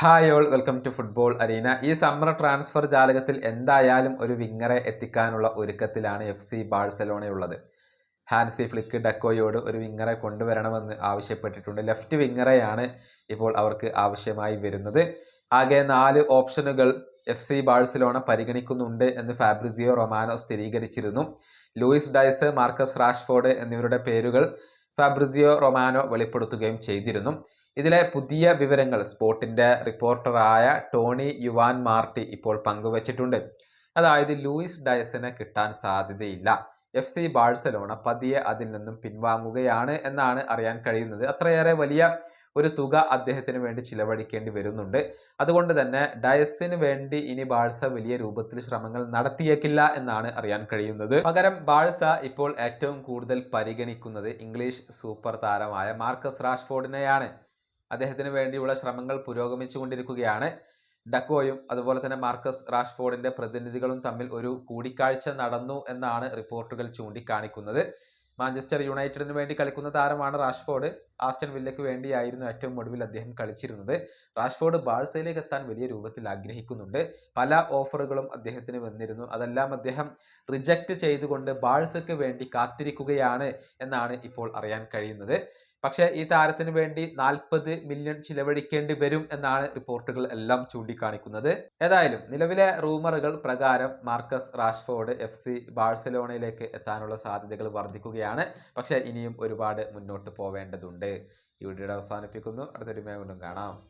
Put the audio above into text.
Hi all welcome to football arena ഈ summer transfer ജാലകത്തിൽ എന്തായാലും ഒരു വിങ്ങറെ എത്തിക്കാനുള്ള ഒരുക്കത്തിലാണ് എഫ് സി ബാഴ്സലോണയുള്ളത്. ഹാൻസി ഫ്ലിക്ക് ഡക്കോയോട് ഒരു വിങ്ങറെ കൊണ്ടുവരണമെന്ന് ആവശ്യപ്പെട്ടിട്ടുണ്ട്. ലെഫ്റ്റ് വിങ്ങറെയാണ് ഇപ്പോൾ അവർക്ക് ആവശ്യമായി വരുന്നത്. ആകെ നാല് ഓപ്ഷനുകൾ എഫ് സി ബാഴ്സലോണ പരിഗണിക്കുന്നുണ്ട് എന്ന് ഫാബ്രിസിയോ റൊമാനോ സ്ഥിരീകരിച്ചിരുന്നു. ലൂയിസ് ഡൈസ് മാർക്കസ് റാഷ്ഫോർഡ് എന്നിവരുടെ പേരുകൾ ഫാബ്രിസിയോ റൊമാനോ വെളിപ്പെടുത്തുകയും ചെയ്തിരുന്നു. ഇതിലെ പുതിയ വിവരങ്ങൾ സ്പോർട്ടിന്റെ റിപ്പോർട്ടറായ ടോണി യുവാൻ മാർട്ടി ഇപ്പോൾ പങ്കുവച്ചിട്ടുണ്ട്. അതായത് ലൂയിസ് ഡയസിനെ കിട്ടാൻ സാധ്യതയില്ല. എഫ് സി ബാഴ്സലോണ പതിയെ അതിൽ നിന്നും പിൻവാങ്ങുകയാണ് എന്നാണ് അറിയാൻ കഴിയുന്നത്. അത്രയേറെ വലിയ ഒരു തുക അദ്ദേഹത്തിന് വേണ്ടി ചിലവഴിക്കേണ്ടി വരുന്നുണ്ട്. അതുകൊണ്ട് തന്നെ ഡയസിന് വേണ്ടി ഇനി ബാഴ്സ വലിയ രൂപത്തിൽ ശ്രമങ്ങൾ നടത്തിയേക്കില്ല എന്നാണ് അറിയാൻ കഴിയുന്നത്. പകരം ബാഴ്സ ഇപ്പോൾ ഏറ്റവും കൂടുതൽ പരിഗണിക്കുന്നത് ഇംഗ്ലീഷ് സൂപ്പർ താരമായ മാർക്കസ് റാഷ്ഫോർഡിനെയാണ്. അദ്ദേഹത്തിന് വേണ്ടിയുള്ള ശ്രമങ്ങൾ പുരോഗമിച്ചുകൊണ്ടിരിക്കുകയാണ്. ഡക്കോയും അതുപോലെ തന്നെ മാർക്കസ് റാഷ്ഫോർഡിന്റെ പ്രതിനിധികളും തമ്മിൽ ഒരു കൂടിക്കാഴ്ച നടന്നു എന്നാണ് റിപ്പോർട്ടുകൾ ചൂണ്ടിക്കാണിക്കുന്നത്. മാഞ്ചസ്റ്റർ യുണൈറ്റഡിന് വേണ്ടി കളിക്കുന്ന താരമാണ് റാഷ്ഫോർഡ്. ആസ്റ്റൺ വില്ലയ്ക്ക് വേണ്ടിയായിരുന്നു ഏറ്റവും ഒടുവിൽ അദ്ദേഹം കളിച്ചിരുന്നത്. റാഷ്ഫോർഡ് ബാഴ്സയിലേക്ക് എത്താൻ വലിയ രൂപത്തിൽ ആഗ്രഹിക്കുന്നുണ്ട്. പല ഓഫറുകളും അദ്ദേഹത്തിന് വന്നിരുന്നു. അതെല്ലാം അദ്ദേഹം റിജക്റ്റ് ചെയ്തുകൊണ്ട് ബാഴ്സയ്ക്ക് വേണ്ടി കാത്തിരിക്കുകയാണ് എന്നാണ് ഇപ്പോൾ അറിയാൻ കഴിയുന്നത്. പക്ഷേ ഈ താരത്തിന് വേണ്ടി നാൽപ്പത് മില്യൺ ചിലവഴിക്കേണ്ടി വരും എന്നാണ് റിപ്പോർട്ടുകൾ എല്ലാം ചൂണ്ടിക്കാണിക്കുന്നത്. ഏതായാലും നിലവിലെ റൂമറുകൾ പ്രകാരം മാർക്കസ് റാഷ്ഫോർഡ് എഫ് സി ബാഴ്സലോണയിലേക്ക് എത്താനുള്ള സാധ്യതകൾ വർദ്ധിക്കുകയാണ്. പക്ഷേ ഇനിയും ഒരുപാട് മുന്നോട്ട് പോവേണ്ടതുണ്ട്. ഈ വീഡിയോ അവസാനിപ്പിക്കുന്നു. അടുത്തൊരു വീണ്ടും കാണാം.